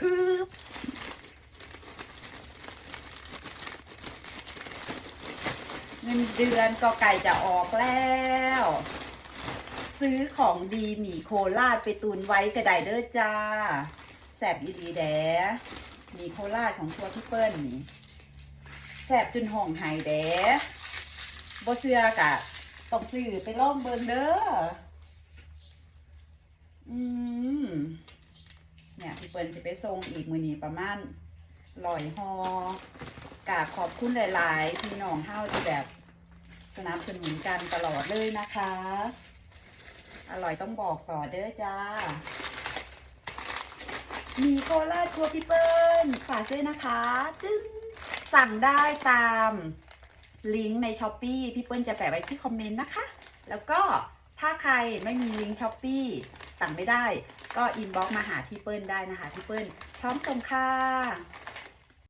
ฮึบเงินเดือนก็ไก่จะออกแล้ว ซื้อของดีหมี่โคราชไปตุนไว้กระไดเด้อจ้า แสบอีดีแดหมี่โคราชของทัวพี่เปิ้ลนี่แสบจนห่องไห้แดบ่เสื้อกะต้องซื้อไปล่องเบิงเด้อม เปิ้ลสิไปส่งอีกมือนี้ประมาณลอยหอกราบขอบคุณหลาย ๆ พี่น้องเฮาที่แบบสนับสนุนกันตลอดเลยนะคะ อร่อยต้องบอกต่อเด้อจ้า มีโคราชครัวพี่เปิ้ลฝากด้วยนะคะจึ้งสั่งได้ตามลิงก์ในช้อปปีพี่เปิ้ลจะแปะไว้ที่คอมเมนต์นะคะ แล้วก็ถ้าใครไม่มีลิงก์ช้อปปี สั่งไม่ได้ ก็อินบ็อกมาหาพี่เปิ้ลได้นะคะพี่เปิ้ลพร้อมส่งค่ะ